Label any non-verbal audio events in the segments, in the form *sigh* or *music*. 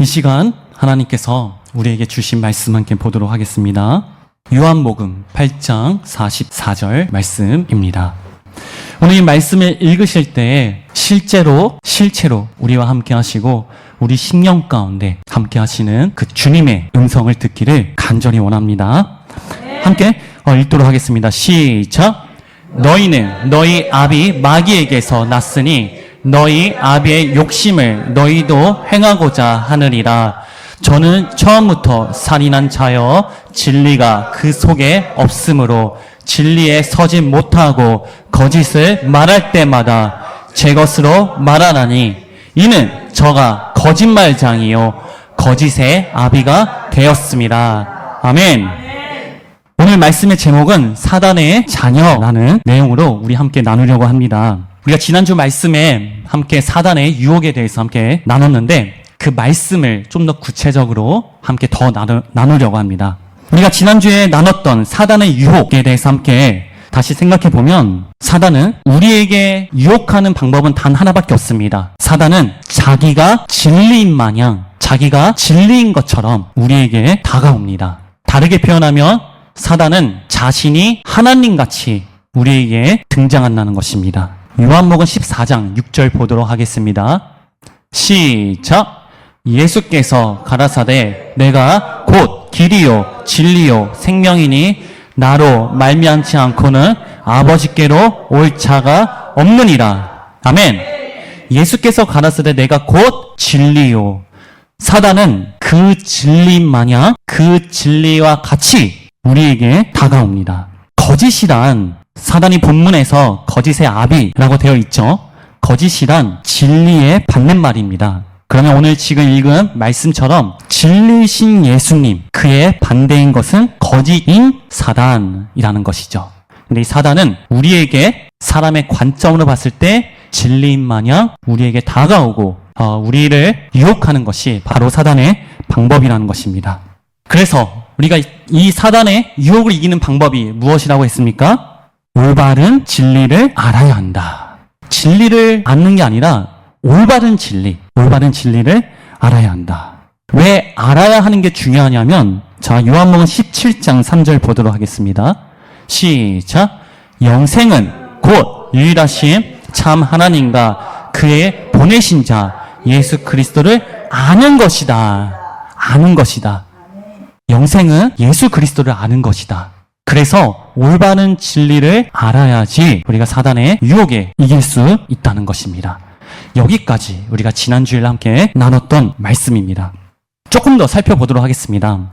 이 시간 하나님께서 우리에게 주신 말씀 함께 보도록 하겠습니다. 요한복음 8장 44절 말씀입니다. 오늘 이 말씀을 읽으실 때 실제로 실체로 우리와 함께 하시고 우리 심령 가운데 함께 하시는 그 주님의 음성을 듣기를 간절히 원합니다. 함께 어, 읽도록 하겠습니다. 시작. 너희는 너희 아비 마귀에게서 났으니 너희 아비의 욕심을 너희도 행하고자 하느니라. 저는 처음부터 살인한 자여 진리가 그 속에 없으므로 진리에 서지 못하고 거짓을 말할 때마다 제 것으로 말하나니 이는 저가 거짓말장이요 거짓의 아비가 되었습니다. 아멘. 오늘 말씀의 제목은 사단의 자녀라는 내용으로 우리 함께 나누려고 합니다. 우리가 지난주 말씀에 함께 사단의 유혹에 대해서 함께 나눴는데 그 말씀을 좀 더 구체적으로 함께 더 나누, 나누려고 합니다. 우리가 지난주에 나눴던 사단의 유혹에 대해서 함께 다시 생각해 보면 사단은 우리에게 유혹하는 방법은 단 하나밖에 없습니다. 사단은 자기가 진리인 마냥 자기가 진리인 것처럼 우리에게 다가옵니다. 다르게 표현하면 사단은 자신이 하나님 같이 우리에게 등장한다는 것입니다. 요한복음 14장 6절 보도록 하겠습니다. 시작. 예수께서 가라사대 내가 곧 길이요 진리요 생명이니 나로 말미암지 않고는 아버지께로 올 자가 없느니라. 아멘. 예수께서 가라사대 내가 곧 진리요. 사단은 그 진리 마냥 그 진리와 같이 우리에게 다가옵니다. 거짓이란 사단이 본문에서 거짓의 아비라고 되어 있죠. 거짓이란 진리의 반대말입니다. 그러면 오늘 지금 읽은 말씀처럼 진리신 예수님, 그의 반대인 것은 거짓인 사단이라는 것이죠. 근데 이 사단은 우리에게 사람의 관점으로 봤을 때 진리인 마냥 우리에게 다가오고 어, 우리를 유혹하는 것이 바로 사단의 방법이라는 것입니다. 그래서 우리가 이- 이 사단의 유혹을 이기는 방법이 무엇이라고 했습니까? 올바른 진리를 알아야 한다. 진리를 아는 게 아니라 올바른 진리, 올바른 진리를 알아야 한다. 왜 알아야 하는 게 중요하냐면, 자, 요한복음 17장 3절 보도록 하겠습니다. 시작. 영생은 곧 유일하신 참 하나님과 그의 보내신 자 예수 그리스도를 아는 것이다. 아는 것이다. 영생은 예수 그리스도를 아는 것이다. 그래서 올바른 진리를 알아야지 우리가 사단의 유혹에 이길 수 있다는 것입니다. 여기까지 우리가 지난주일 함께 나눴던 말씀입니다. 조금 더 살펴보도록 하겠습니다.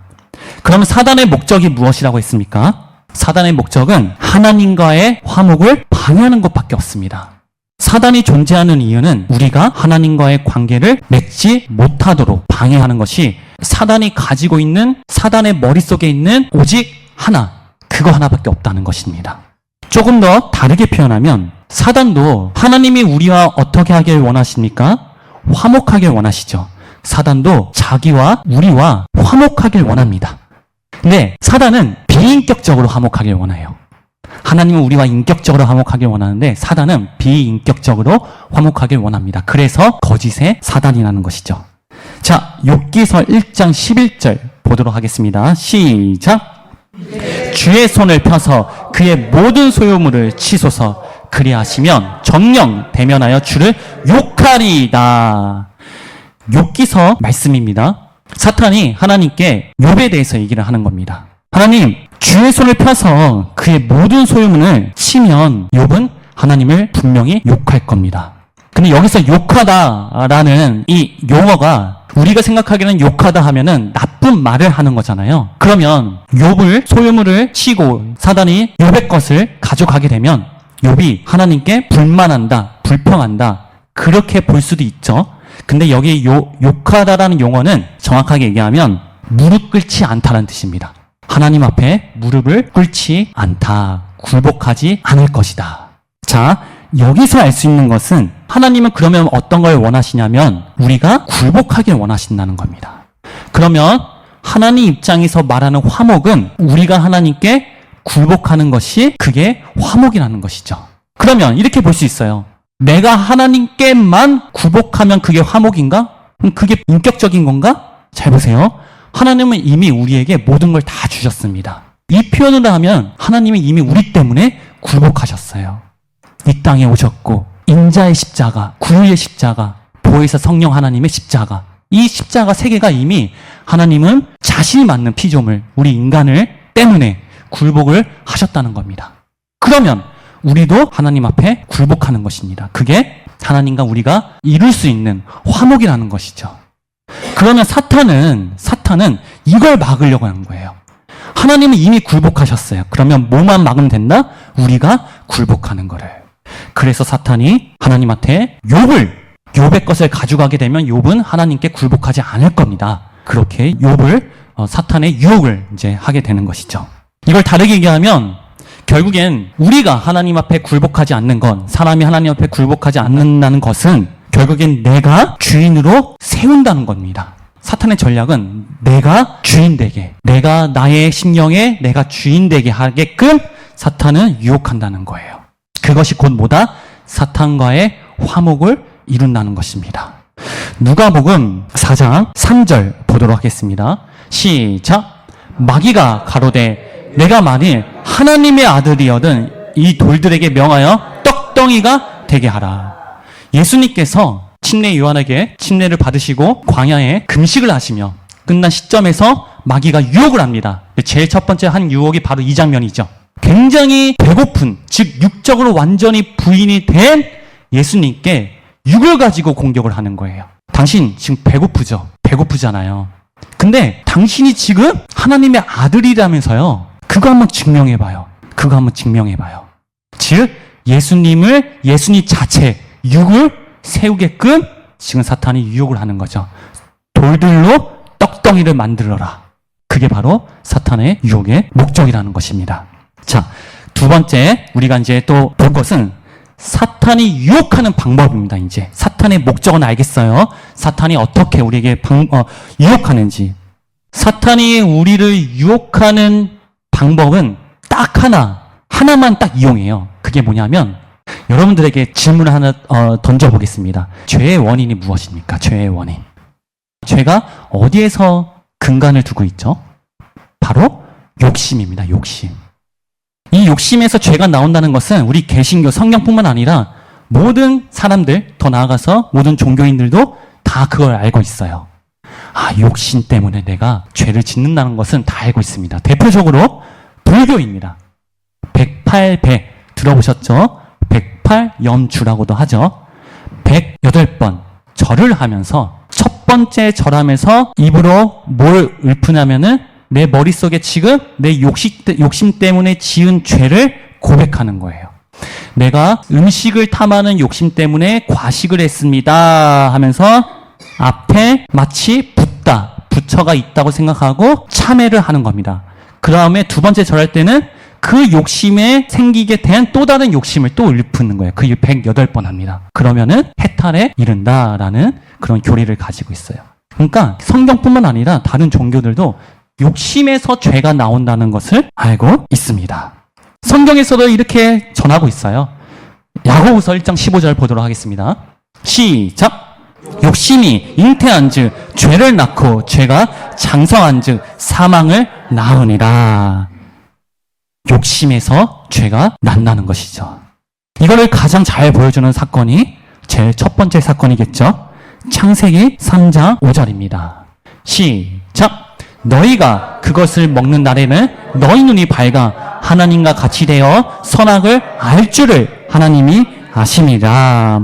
그럼 사단의 목적이 무엇이라고 했습니까? 사단의 목적은 하나님과의 화목을 방해하는 것밖에 없습니다. 사단이 존재하는 이유는 우리가 하나님과의 관계를 맺지 못하도록 방해하는 것이 사단이 가지고 있는 사단의 머릿속에 있는 오직 하나, 그거 하나밖에 없다는 것입니다. 조금 더 다르게 표현하면 사단도 하나님이 우리와 어떻게 하길 원하십니까? 화목하길 원하시죠. 사단도 자기와 우리와 화목하길 원합니다. 근데 사단은 비인격적으로 화목하길 원해요. 하나님은 우리와 인격적으로 화목하길 원하는데 사단은 비인격적으로 화목하길 원합니다. 그래서 거짓의 사단이라는 것이죠. 자, 욥기서 1장 11절 보도록 하겠습니다. 시작. 주의 손을 펴서 그의 모든 소유물을 치소서 그리하시면 정령 대면하여 주를 욕하리이다. 욥기서 말씀입니다. 사탄이 하나님께 욥에 대해서 얘기를 하는 겁니다. 하나님, 주의 손을 펴서 그의 모든 소유물을 치면 욥은 하나님을 분명히 욕할 겁니다. 근데 여기서 욕하다라는 이 용어가 우리가 생각하기에는 욕하다 하면은 나쁜 말을 하는 거잖아요. 그러면 욥을 소유물을 치고 사단이 욥의 것을 가져가게 되면 욥이 하나님께 불만한다, 불평한다 그렇게 볼 수도 있죠. 근데 여기 요, 욕하다라는 용어는 정확하게 얘기하면 무릎 꿇지 않다라는 뜻입니다. 하나님 앞에 무릎을 꿇지 않다, 굴복하지 않을 것이다. 자, 여기서 알 수 있는 것은 하나님은 그러면 어떤 걸 원하시냐면 우리가 굴복하길 원하신다는 겁니다. 그러면 하나님 입장에서 말하는 화목은 우리가 하나님께 굴복하는 것이 그게 화목이라는 것이죠. 그러면 이렇게 볼 수 있어요. 내가 하나님께만 굴복하면 그게 화목인가? 그럼 그게 인격적인 건가? 잘 보세요. 하나님은 이미 우리에게 모든 걸 다 주셨습니다. 이 표현으로 하면 하나님이 이미 우리 때문에 굴복하셨어요. 이 땅에 오셨고 인자의 십자가, 구유의 십자가, 보혜사 성령 하나님의 십자가. 이 십자가 세 개가 이미 하나님은 자신이 맞는 피조물, 우리 인간을 때문에 굴복을 하셨다는 겁니다. 그러면 우리도 하나님 앞에 굴복하는 것입니다. 그게 하나님과 우리가 이룰 수 있는 화목이라는 것이죠. 그러면 사탄은 사탄은 이걸 막으려고 하는 거예요. 하나님은 이미 굴복하셨어요. 그러면 뭐만 막으면 된다? 우리가 굴복하는 거를. 그래서 사탄이 하나님한테 욥을 욥의 것을 가져가게 되면 욥은 하나님께 굴복하지 않을 겁니다. 그렇게 욥을 어, 사탄의 유혹을 이제 하게 되는 것이죠. 이걸 다르게 얘기하면 결국엔 우리가 하나님 앞에 굴복하지 않는 건 사람이 하나님 앞에 굴복하지 않는다는 것은 결국엔 내가 주인으로 세운다는 겁니다. 사탄의 전략은 내가 주인 되게, 내가 나의 심령에 내가 주인 되게 하게끔 사탄은 유혹한다는 거예요. 그것이 곧 뭐다? 사탄과의 화목을 이룬다는 것입니다. 누가복음 4장 3절 보도록 하겠습니다. 시작. 마귀가 가로되 내가 만일 하나님의 아들이여든 이 돌들에게 명하여 떡덩이가 되게 하라. 예수님께서 침례 요한에게 침례를 받으시고 광야에 금식을 하시며 끝난 시점에서 마귀가 유혹을 합니다. 제일 첫 번째 한 유혹이 바로 이 장면이죠. 굉장히 배고픈, 즉 육적으로 완전히 부인이 된 예수님께 육을 가지고 공격을 하는 거예요. 당신 지금 배고프죠? 배고프잖아요. 근데 당신이 지금 하나님의 아들이라면서요. 그거 한번 증명해 봐요. 그거 한번 증명해 봐요. 즉, 예수님을, 예수님 자체, 육을 세우게끔 지금 사탄이 유혹을 하는 거죠. 돌들로 떡덩이를 만들어라. 그게 바로 사탄의 유혹의 목적이라는 것입니다. 자, 두 번째, 우리가 이제 또볼 것은 사탄이 유혹하는 방법입니다, 이제. 사탄의 목적은 알겠어요. 사탄이 어떻게 우리에게 방, 어, 유혹하는지. 사탄이 우리를 유혹하는 방법은 딱 하나, 하나만 딱 이용해요. 그게 뭐냐면, 여러분들에게 질문을 하나 어, 던져보겠습니다. 죄의 원인이 무엇입니까? 죄의 원인. 죄가 어디에서 근간을 두고 있죠? 바로 욕심입니다. 욕심. 이 욕심에서 죄가 나온다는 것은 우리 개신교 성경뿐만 아니라 모든 사람들, 더 나아가서 모든 종교인들도 다 그걸 알고 있어요. 아, 욕심 때문에 내가 죄를 짓는다는 것은 다 알고 있습니다. 대표적으로 불교입니다. 108배 들어보셨죠? 108연주라고도 하죠. 108번 절을 하면서 첫 번째 절하면서 입으로 뭘 읊으냐면은 내 머릿속에 지금 내 욕심, 욕심 때문에 지은 죄를 고백하는 거예요. 내가 음식을 탐하는 욕심 때문에 과식을 했습니다 하면서 앞에 마치 붙다, 부처가 있다고 생각하고 참회를 하는 겁니다. 그 다음에 두 번째 절할 때는 그 욕심에 생기게 된 또 다른 욕심을 또 읊는 거예요. 그 108번 합니다. 그러면은 해탈에 이른다라는 그런 교리를 가지고 있어요. 그러니까 성경뿐만 아니라 다른 종교들도 욕심에서 죄가 나온다는 것을 알고 있습니다. 성경에서도 이렇게 전하고 있어요. 야고보서 1장 15절 보도록 하겠습니다. 시작. 욕심이 잉태한즉 죄를 낳고 죄가 장성한즉 사망을 낳으니라. 욕심에서 죄가 난다는 것이죠. 이거를 가장 잘 보여주는 사건이 제일 첫 번째 사건이겠죠. 창세기 3장 5절입니다. 시작. 너희가 그것을 먹는 날에는 너희 눈이 밝아 하나님과 같이 되어 선악을 알 줄을 하나님이 아심이라.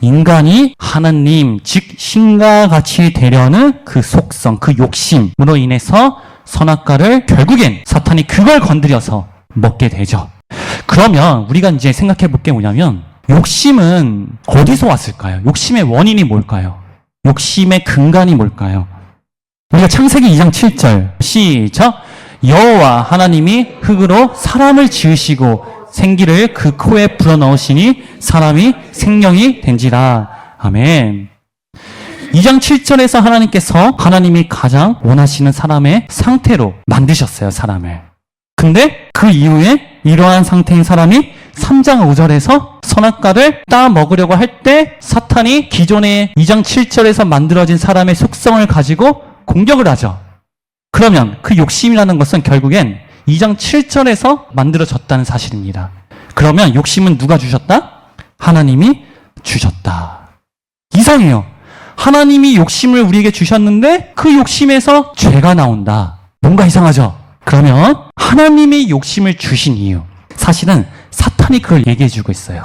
인간이 하나님, 즉 신과 같이 되려는 그 속성, 그 욕심으로 인해서 선악과를 결국엔 사탄이 그걸 건드려서 먹게 되죠. 그러면 우리가 이제 생각해 볼 게 뭐냐면 욕심은 어디서 왔을까요? 욕심의 원인이 뭘까요? 욕심의 근간이 뭘까요? 우리가 창세기 2장 7절. 시작. 여호와 하나님이 흙으로 사람을 지으시고 생기를 그 코에 불어넣으시니 사람이 생명이 된지라. 아멘. 2장 7절에서 하나님께서 하나님이 가장 원하시는 사람의 상태로 만드셨어요 사람을. 근데 그 이후에 이러한 상태인 사람이 3장 5절에서 선악과를 따 먹으려고 할 때 사탄이 기존의 2장 7절에서 만들어진 사람의 속성을 가지고 공격을 하죠. 그러면 그 욕심이라는 것은 결국엔 2장 7절에서 만들어졌다는 사실입니다. 그러면 욕심은 누가 주셨다? 하나님이 주셨다. 이상해요. 하나님이 욕심을 우리에게 주셨는데 그 욕심에서 죄가 나온다. 뭔가 이상하죠? 그러면 하나님이 욕심을 주신 이유. 사실은 사탄이 그걸 얘기해 주고 있어요.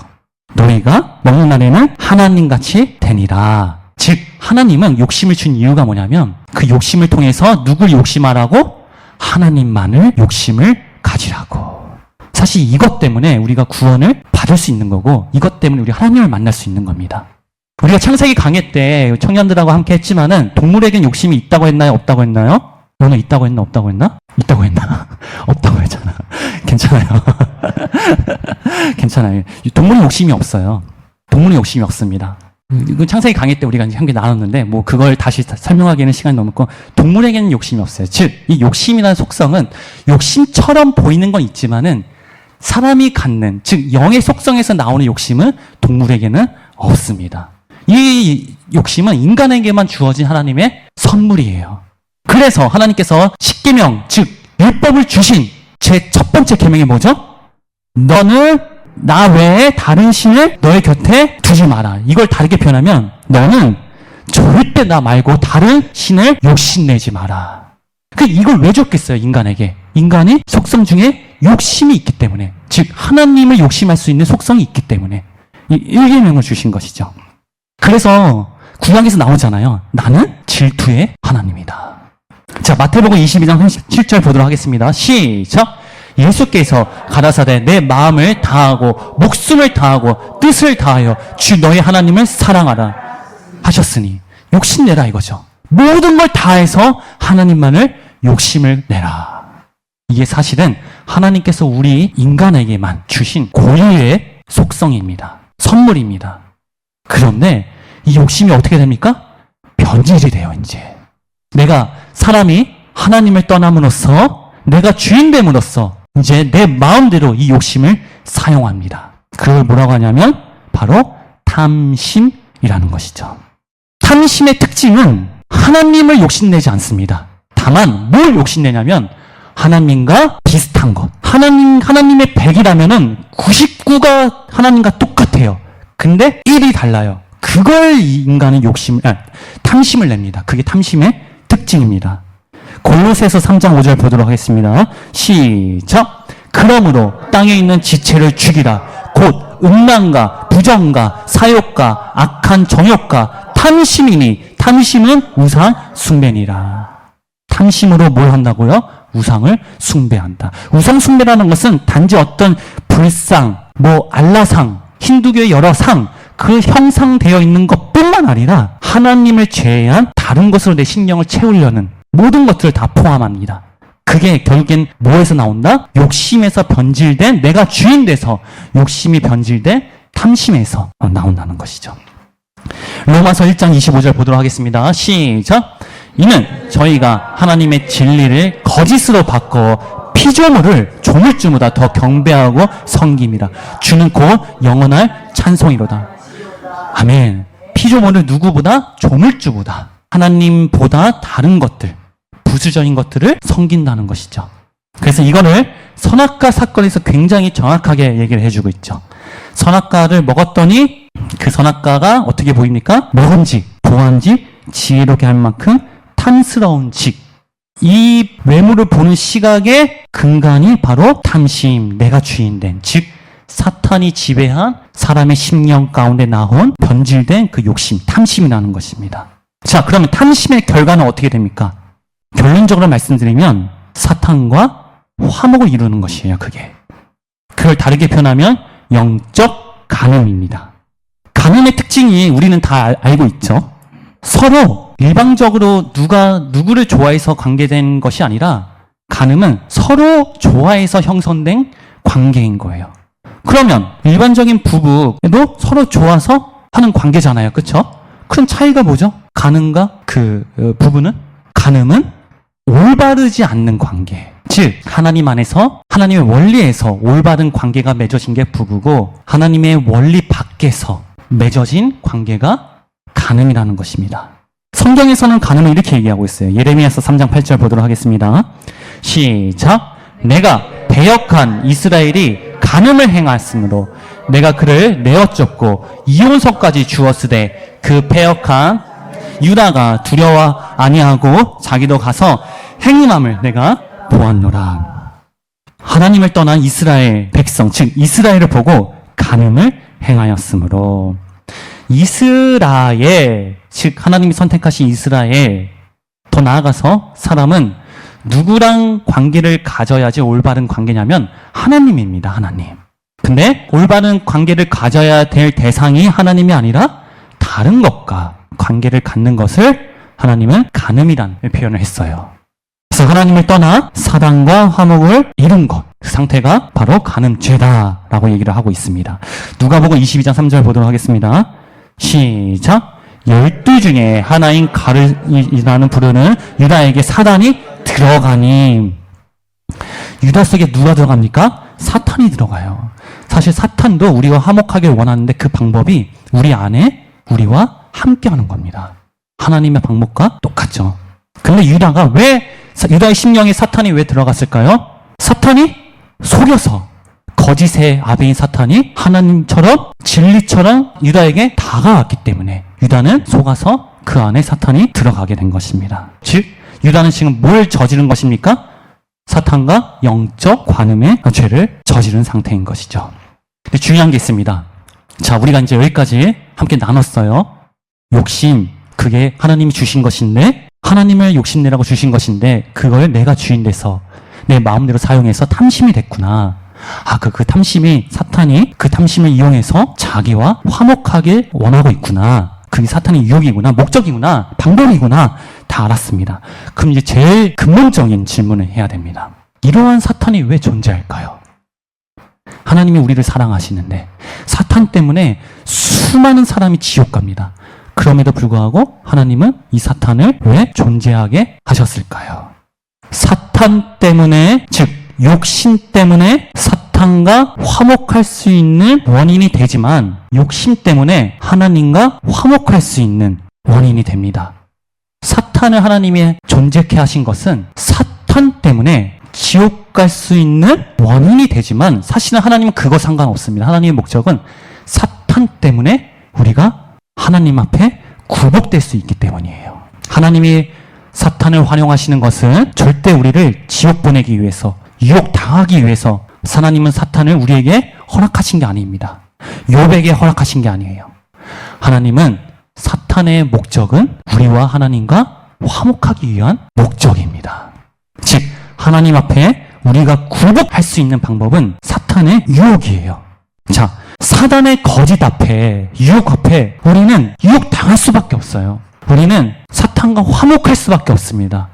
너희가 먹는 날에는 하나님 같이 되니라. 즉, 하나님은 욕심을 준 이유가 뭐냐면 그 욕심을 통해서 누굴 욕심하라고? 하나님만을 욕심을 가지라고. 사실 이것 때문에 우리가 구원을 받을 수 있는 거고 이것 때문에 우리 하나님을 만날 수 있는 겁니다. 우리가 창세기 강의 때 청년들하고 함께 했지만은 동물에겐 욕심이 있다고 했나요? 없다고 했나요? 너는 있다고 했나? 없다고 했나? 있다고 했나? *laughs* 없다고 했잖아. *laughs* 괜찮아요. *laughs* 괜찮아요. 동물은 욕심이 없어요. 동물은 욕심이 없습니다. 이거 창세기 강의 때 우리가 함께 나눴는데 뭐 그걸 다시 사- 설명하기에는 시간이 넘고 동물에게는 욕심이 없어요. 즉 이 욕심이라는 속성은 욕심처럼 보이는 건 있지만은 사람이 갖는 즉 영의 속성에서 나오는 욕심은 동물에게는 없습니다. 이 욕심은 인간에게만 주어진 하나님의 선물이에요. 그래서 하나님께서 십계명 즉 율법을 주신 제 첫 번째 계명이 뭐죠? 너는 나 외에 다른 신을 너의 곁에 두지 마라. 이걸 다르게 표현하면 너는 절대 나 말고 다른 신을 욕심내지 마라. 그 이걸 왜 줬겠어요, 인간에게? 인간이 속성 중에 욕심이 있기 때문에. 즉, 하나님을 욕심할 수 있는 속성이 있기 때문에. 이 일계명을 주신 것이죠. 그래서 구약에서 나오잖아요. 나는 질투의 하나님이다. 자, 마태복음 22장 37절 보도록 하겠습니다. 시작. 예수께서 가라사대 내 마음을 다하고 목숨을 다하고 뜻을 다하여 주 너희 하나님을 사랑하라 하셨으니 욕심내라 이거죠. 모든 걸 다해서 하나님만을 욕심을 내라. 이게 사실은 하나님께서 우리 인간에게만 주신 고유의 속성입니다. 선물입니다. 그런데 이 욕심이 어떻게 됩니까? 변질이 돼요, 이제. 내가 사람이 하나님을 떠남으로써 내가 주인 됨으로써 이제 내 마음대로 이 욕심을 사용합니다. 그걸 뭐라고 하냐면 바로 탐심이라는 것이죠. 탐심의 특징은 하나님을 욕심내지 않습니다. 다만 뭘 욕심내냐면 하나님과 비슷한 것. 하나님 하나님의 100이라면은 99가 하나님과 똑같아요. 근데 1이 달라요. 그걸 이 인간은 욕심, 아, 탐심을 냅니다. 그게 탐심의 특징입니다. 골로새서 3장 5절 보도록 하겠습니다. 시작. 그러므로 땅에 있는 지체를 죽이라. 곧 음란과 부정과 사욕과 악한 정욕과 탐심이니 탐심은 우상 숭배니라. 탐심으로 뭘 한다고요? 우상을 숭배한다. 우상 숭배라는 것은 단지 어떤 불상, 뭐 알라상, 힌두교의 여러 상, 그 형상되어 있는 것뿐만 아니라 하나님을 제외한 다른 것으로 내 신경을 채우려는 모든 것들을 다 포함합니다. 그게 결국엔 뭐에서 나온다? 욕심에서 변질된 내가 주인 돼서 욕심이 변질된 탐심에서 어, 나온다는 것이죠. 로마서 1장 25절 보도록 하겠습니다. 시작. 이는 저희가 하나님의 진리를 거짓으로 바꿔 피조물을 조물주보다 더 경배하고 섬김이라. 주는 곧 영원할 찬송이로다. 아멘. 피조물을 누구보다 조물주보다 하나님보다 다른 것들, 부수적인 것들을 섬긴다는 것이죠. 그래서 이거를 선악과 사건에서 굉장히 정확하게 얘기를 해주고 있죠. 선악과를 먹었더니 그 선악과가 어떻게 보입니까? 먹은직, 보안직, 지혜롭게 할 만큼 탐스러운 직. 이 외모를 보는 시각의 근간이 바로 탐심, 내가 주인된, 즉 사탄이 지배한 사람의 심령 가운데 나온 변질된 그 욕심, 탐심이라는 것입니다. 자, 그러면 탐심의 결과는 어떻게 됩니까? 결론적으로 말씀드리면 사탄과 화목을 이루는 것이에요, 그게. 그걸 다르게 표현하면 영적 간음입니다. 간음의 특징이 우리는 다 알- 알고 있죠. 서로 일방적으로 누가 누구를 좋아해서 관계된 것이 아니라 간음은 서로 좋아해서 형성된 관계인 거예요. 그러면 일반적인 부부도 서로 좋아서 하는 관계잖아요. 그렇죠? 큰 차이가 뭐죠? 간음과 그 어, 부부는 간음은 올바르지 않는 관계. 즉, 하나님 안에서, 하나님의 원리에서 올바른 관계가 맺어진 게 부부고, 하나님의 원리 밖에서 맺어진 관계가 간음이라는 것입니다. 성경에서는 간음을 이렇게 얘기하고 있어요. 예레미야서 3장 8절 보도록 하겠습니다. 시작. 내가 배역한 이스라엘이 간음을 행하였으므로 내가 그를 내어 쫓고 이혼석까지 주었으되 그 배역한 유다가 두려워 아니하고 자기도 가서 행함을 내가 보았노라. 하나님을 떠난 이스라엘 백성, 즉 이스라엘을 보고 간음을 행하였으므로 이스라엘, 즉 하나님이 선택하신 이스라엘, 더 나아가서 사람은 누구랑 관계를 가져야지 올바른 관계냐면 하나님입니다. 하나님. 근데 올바른 관계를 가져야 될 대상이 하나님이 아니라 다른 것과 관계를 갖는 것을 하나님은 간음이란 표현을 했어요. 그래서 하나님을 떠나 사랑과 화목을 이룬 것, 그 상태가 바로 간음죄다라고 얘기를 하고 있습니다. 누가복음 22장 3절 보도록 하겠습니다. 시작. 열두 중에 하나인 가르이라는 부르는 유다에게 사단이 들어가니 유다 속에 누가 들어갑니까? 사탄이 들어가요. 사실 사탄도 우리와 화목하길 원하는데 그 방법이 우리 안에 우리와 함께 하는 겁니다. 하나님의 방법과 똑같죠. 근데 유다가 왜 사- 유다의 심령에 사탄이 왜 들어갔을까요? 사탄이 속여서 거짓의 아베인 사탄이 하나님처럼 진리처럼 유다에게 다가왔기 때문에 유다는 속아서 그 안에 사탄이 들어가게 된 것입니다. 즉 유다는 지금 뭘 저지른 것입니까? 사탄과 영적 관음의 죄를 저지른 상태인 것이죠. 중요한 게 있습니다. 자, 우리가 이제 여기까지 함께 나눴어요. 욕심, 그게 하나님이 주신 것인데, 하나님을 욕심내라고 주신 것인데, 그걸 내가 주인 돼서 내 마음대로 사용해서 탐심이 됐구나. 아, 그, 그 탐심이, 사탄이 그 탐심을 이용해서 자기와 화목하길 원하고 있구나. 그게 사탄의 유혹이구나, 목적이구나, 방법이구나, 다 알았습니다. 그럼 이제 제일 근본적인 질문을 해야 됩니다. 이러한 사탄이 왜 존재할까요? 하나님이 우리를 사랑하시는데, 사탄 때문에 수많은 사람이 지옥 갑니다. 그럼에도 불구하고 하나님은 이 사탄을 왜 존재하게 하셨을까요? 사탄 때문에, 즉, 욕심 때문에 사탄과 화목할 수 있는 원인이 되지만, 욕심 때문에 하나님과 화목할 수 있는 원인이 됩니다. 사탄을 하나님이 존재케 하신 것은 사탄 때문에 지옥 갈 수 있는 원인이 되지만, 사실은 하나님은 그거 상관없습니다. 하나님의 목적은 사탄 때문에 우리가 하나님 앞에 굴복될 수 있기 때문이에요. 하나님이 사탄을 활용하시는 것은 절대 우리를 지옥 보내기 위해서, 유혹 당하기 위해서 하나님은 사탄을 우리에게 허락하신 게 아닙니다. 욥에게 허락하신 게 아니에요. 하나님은 사탄의 목적은 우리와 하나님과 화목하기 위한 목적입니다. 즉, 하나님 앞에 우리가 굴복할 수 있는 방법은 사탄의 유혹이에요. 자, 사단의 거짓 앞에, 유혹 앞에 우리는 유혹 당할 수밖에 없어요. 우리는 사탄과 화목할 수밖에 없습니다.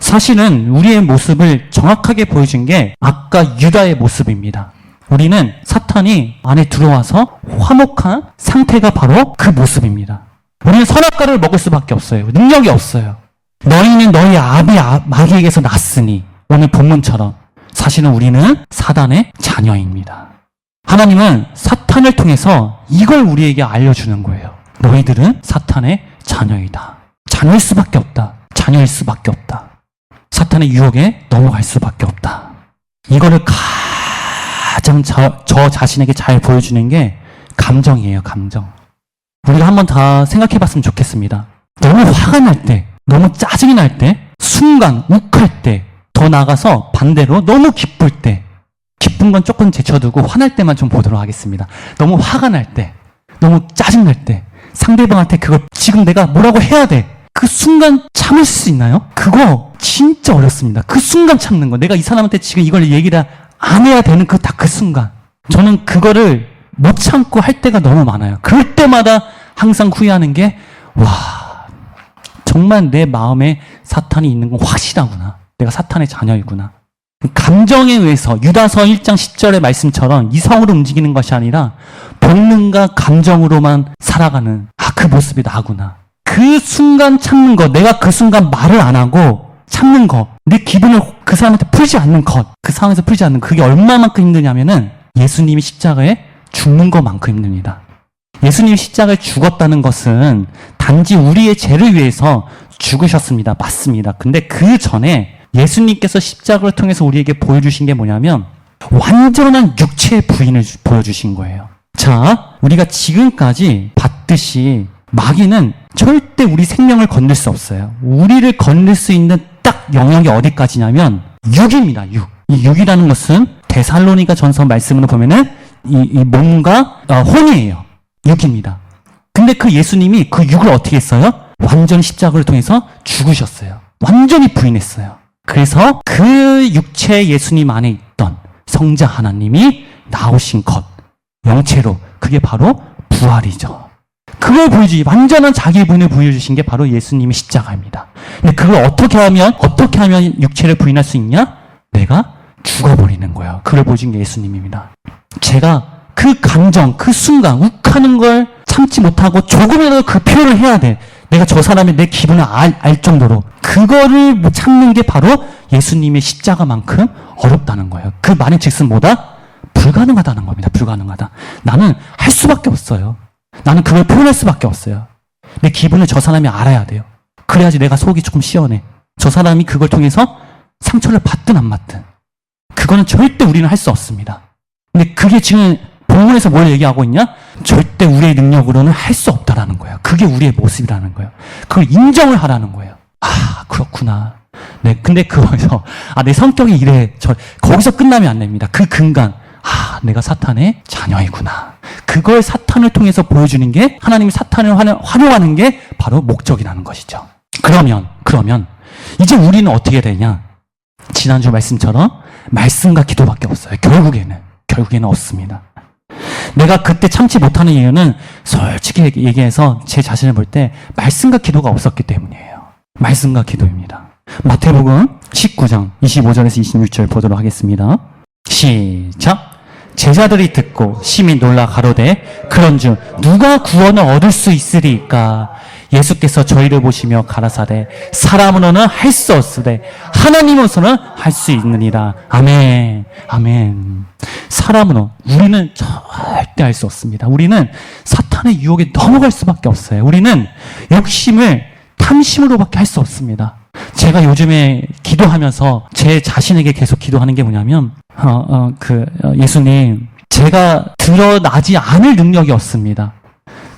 사실은 우리의 모습을 정확하게 보여준 게 아까 유다의 모습입니다. 우리는 사탄이 안에 들어와서 화목한 상태가 바로 그 모습입니다. 우리는 선악과를 먹을 수밖에 없어요. 능력이 없어요. 너희는 너희 아비 아- 마귀에게서 났으니 오늘 본문처럼 사실은 우리는 사단의 자녀입니다. 하나님은 사탄을 통해서 이걸 우리에게 알려주는 거예요. 너희들은 사탄의 자녀이다. 자녀일 수밖에 없다. 자녀일 수밖에 없다. 사탄의 유혹에 넘어갈 수밖에 없다. 이거를 가장 저, 저 자신에게 잘 보여주는 게 감정이에요, 감정. 우리가 한번 다 생각해 봤으면 좋겠습니다. 너무 화가 날 때, 너무 짜증이 날 때, 순간 욱할 때, 더 나가서 반대로 너무 기쁠 때, 기쁜 건 조금 제쳐두고 화날 때만 좀 보도록 하겠습니다. 너무 화가 날 때, 너무 짜증 날 때, 상대방한테 그걸 지금 내가 뭐라고 해야 돼. 그 순간 참을 수 있나요? 그거 진짜 어렵습니다. 그 순간 참는 거. 내가 이 사람한테 지금 이걸 얘기를 안 해야 되는 그 딱 그 순간. 저는 그거를 못 참고 할 때가 너무 많아요. 그럴 때마다 항상 후회하는 게, 와, 정말 내 마음에 사탄이 있는 건 확실하구나. 내가 사탄의 자녀이구나. 감정에 의해서 유다서 1장 10절의 말씀처럼 이성으로 움직이는 것이 아니라 본능과 감정으로만 살아가는 아 그 모습이 나구나. 그 순간 참는 거 내가 그 순간 말을 안 하고 참는 것, 내 기분을 그 사람한테 풀지 않는 것, 그 상황에서 풀지 않는 것, 그게 얼마만큼 힘드냐면은 예수님이 십자가에 죽는 것만큼 힘듭니다. 예수님이 십자가에 죽었다는 것은 단지 우리의 죄를 위해서 죽으셨습니다. 맞습니다. 근데 그 전에 예수님께서 십자가를 통해서 우리에게 보여주신 게 뭐냐면 완전한 육체의 부인을 주- 보여주신 거예요. 자, 우리가 지금까지 봤듯이 마귀는 절대 우리 생명을 건들 수 없어요. 우리를 건들 수 있는 딱 영역이 어디까지냐면 육입니다. 육. 이 육이라는 것은 데살로니가 전서 말씀으로 보면은 이, 이 몸과 어, 혼이에요. 육입니다. 근데 그 예수님이 그 육을 어떻게 했어요? 완전 십자가를 통해서 죽으셨어요. 완전히 부인했어요. 그래서 그 육체 예수님 안에 있던 성자 하나님이 나오신 것, 영체로 그게 바로 부활이죠. 그걸 보여주기 완전한 자기 부인을 보여주신 게 바로 예수님의 십자가입니다. 근데 그걸 어떻게 하면 어떻게 하면 육체를 부인할 수 있냐? 내가 죽어버리는 거예요. 그걸 보여준 게 예수님입니다. 제가 그 감정, 그 순간 욱하는 걸 참지 못하고 조금이라도 그 표현을 해야 돼. 내가 저 사람의 내 기분을 알, 알 정도로 그거를 못 참는 게 바로 예수님의 십자가만큼 어렵다는 거예요. 그 말인 즉슨 뭐다? 불가능하다는 겁니다. 불가능하다. 나는 할 수밖에 없어요. 나는 그걸 표현할 수밖에 없어요. 내 기분을 저 사람이 알아야 돼요. 그래야지 내가 속이 조금 시원해. 저 사람이 그걸 통해서 상처를 받든 안 받든. 그거는 절대 우리는 할 수 없습니다. 근데 그게 지금 본문에서 뭘 얘기하고 있냐? 절대 우리의 능력으로는 할 수 없다라는 거예요. 그게 우리의 모습이라는 거예요. 그걸 인정을 하라는 거예요. 아, 그렇구나. 네, 근데 그거에서, 아, 내 성격이 이래. 저, 거기서 끝나면 안 됩니다. 그 근간, 아, 내가 사탄의 자녀이구나. 그걸 사탄을 통해서 보여주는 게, 하나님이 사탄을 활용- 활용하는 게 바로 목적이라는 것이죠. 그러면, 그러면, 이제 우리는 어떻게 되냐? 지난주 말씀처럼 말씀과 기도밖에 없어요. 결국에는 결국에는 없습니다. 내가 그때 참지 못하는 이유는 솔직히 얘기- 얘기해서 제 자신을 볼 때 말씀과 기도가 없었기 때문이에요. 말씀과 기도입니다. 마태복음 19장 25절에서 26절 보도록 하겠습니다. 시작. 제자들이 듣고 심히 놀라 가로되 그런즉 누가 구원을 얻을 수 있으리까 예수께서 저희를 보시며 가라사대 사람으로는 할 수 없으되 하나님으로서는 할 수 있느니라 아멘 아멘 사람으로 우리는 절대 할수 없습니다 우리는 사탄의 유혹에 넘어갈 수밖에 없어요 우리는 욕심을 탐심으로밖에 할 수 없습니다 제가 요즘에 기도하면서 제 자신에게 계속 기도하는 게 뭐냐면 어, 어, 그 어, 예수님 제가 드러나지 않을 능력이 없습니다.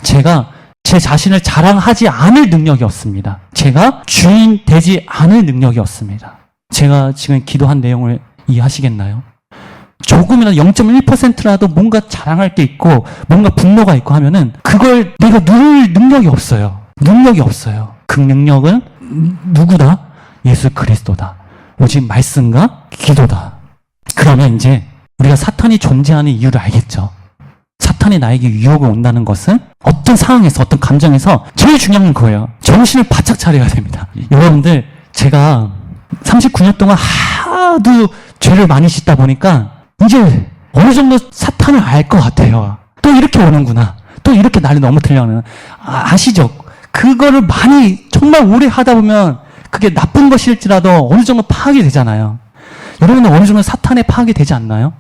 제가 제 자신을 자랑하지 않을 능력이 없습니다. 제가 주인 되지 않을 능력이 없습니다. 제가 지금 기도한 내용을 이해하시겠나요? 조금이라도 0.1%라도 뭔가 자랑할 게 있고 뭔가 분노가 있고 하면은 그걸 내가 누를 능력이 없어요. 능력이 없어요. 그 능력은 누구다? 예수 그리스도다. 오직 말씀과 기도다. 그러면 이제 우리가 사탄이 존재하는 이유를 알겠죠. 사탄이 나에게 유혹을 온다는 것은 어떤 상황에서 어떤 감정에서 제일 중요한 건 그거예요. 정신을 바짝 차려야 됩니다. 여러분들 제가 39년 동안 하도 죄를 많이 짓다 보니까 이제 어느 정도 사탄을 알 것 같아요. 또 이렇게 오는구나. 또 이렇게 나를 넘어뜨려는 아, 아시죠? 그거를 많이 정말 오래 하다 보면 그게 나쁜 것일지라도 어느 정도 파악이 되잖아요. 여러분은 어느 정도 사탄에 파악이 되지 않나요?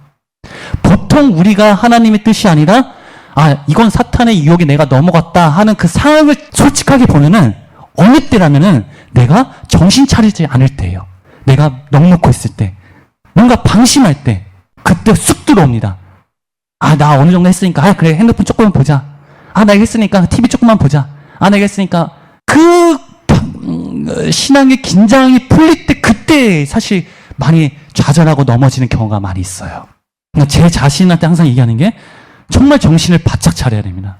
보통 우리가 하나님의 뜻이 아니라 아 이건 사탄의 유혹에 내가 넘어갔다 하는 그 상황을 솔직하게 보면은 어느 때라면은 내가 정신 차리지 않을 때예요. 내가 넉넉고 있을 때 뭔가 방심할 때 그때 쑥 들어옵니다. 아 나 어느 정도 했으니까 아 그래 핸드폰 조금만 보자. 아나 했으니까 TV 조금만 보자. 아 내가 했으니까 그 음, 어, 신앙의 긴장이 풀릴 때 그때 사실 많이 좌절하고 넘어지는 경우가 많이 있어요. 그러니까 제 자신한테 항상 얘기하는 게 정말 정신을 바짝 차려야 됩니다.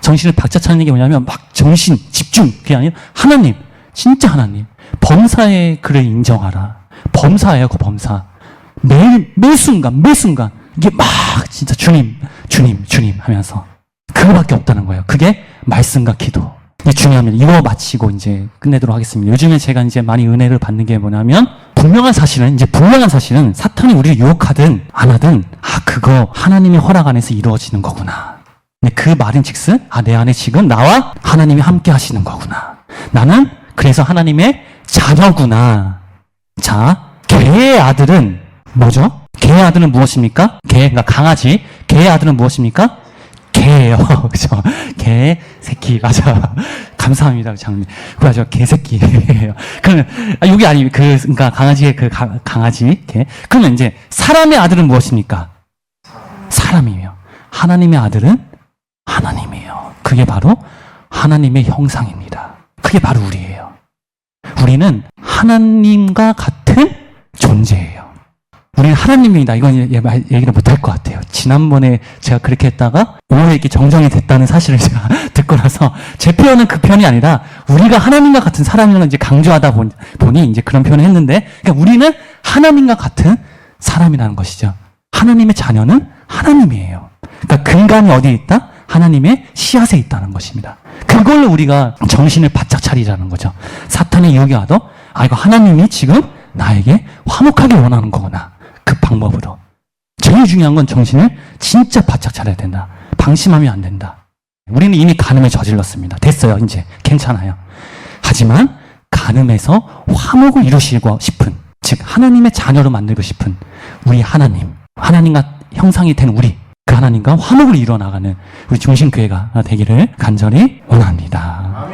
정신을 바짝 차리는 게 뭐냐면 막 정신, 집중, 그게 아니라 하나님, 진짜 하나님. 범사의 그를 인정하라. 범사예요, 그 범사. 매일, 매 순간, 매 순간. 이게 막 진짜 주님, 주님, 주님 하면서. 그거밖에 없다는 거예요. 그게 말씀과 기도. 이게 중요합니다. 이거 마치고 이제 끝내도록 하겠습니다. 요즘에 제가 이제 많이 은혜를 받는 게 뭐냐면 분명한 사실은 이제 분명한 사실은 사탄이 우리를 유혹하든 안 하든 아 그거 하나님의 허락 안에서 이루어지는 거구나. 근데 그 말인 즉슨 아 내 안에 지금 나와 하나님이 함께 하시는 거구나. 나는 그래서 하나님의 자녀구나. 자, 개의 아들은 뭐죠? 개의 아들은 무엇입니까? 개, 그러니까 강아지. 개의 아들은 무엇입니까? 개예요. *laughs* 그죠? 개, 새끼. 맞아. *laughs* 감사합니다, 장님. 그죠? 개새끼예요. *laughs* 그러면, 아, 여기 아니, 그, 그러니까 강아지의 그 가- 강아지, 개. 그러면 이제 사람의 아들은 무엇입니까? 사람이에요. 하나님의 아들은 하나님이에요. 그게 바로 하나님의 형상입니다. 그게 바로 우리예요. 우리는 하나님과 같은 존재예요. 우리는 하나님입니다. 이건 얘기를 못할 것 같아요. 지난번에 제가 그렇게 했다가 오늘 이렇게 정정이 됐다는 사실을 제가 *laughs* 듣고 나서 제 표현은 그 표현이 아니라 우리가 하나님과 같은 사람이라는 이제 강조하다 보니 이제 그런 표현을 했는데 그러니까 우리는 하나님과 같은 사람이라는 것이죠. 하나님의 자녀는 하나님이에요. 그러니까 근간이 어디에 있다? 하나님의 씨앗에 있다는 것입니다. 그걸로 우리가 정신을 바짝 차리자는 거죠. 사탄의 유혹이 와도 아 이거 하나님이 지금 나에게 화목하게 원하는 거구나. 그 방법으로. 제일 중요한 건 정신을 진짜 바짝 차려야 된다. 방심하면 안 된다. 우리는 이미 간음에 저질렀습니다. 됐어요, 이제. 괜찮아요. 하지만 간음에서 화목을 이루시고 싶은, 즉 하나님의 자녀로 만들고 싶은 우리 하나님, 하나님과 형상이 된 우리, 그 하나님과 화목을 이루어 나가는 우리 중심교회가 되기를 간절히 원합니다.